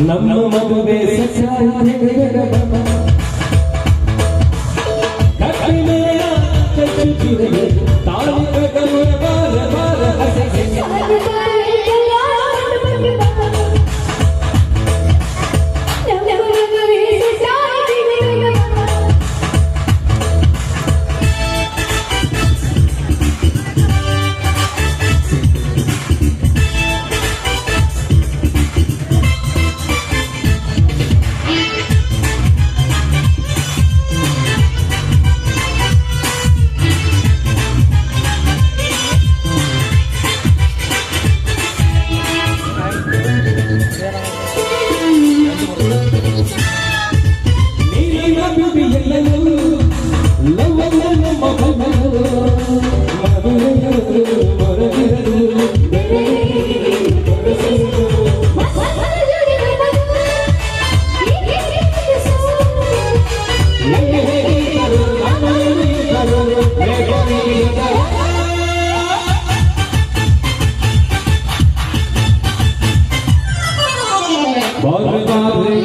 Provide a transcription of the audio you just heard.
ನಮ್ಮ ಮದುವೆ ಕಟ್ಟಿಮೆಯ நீ நம்பி என்னை Bhagavad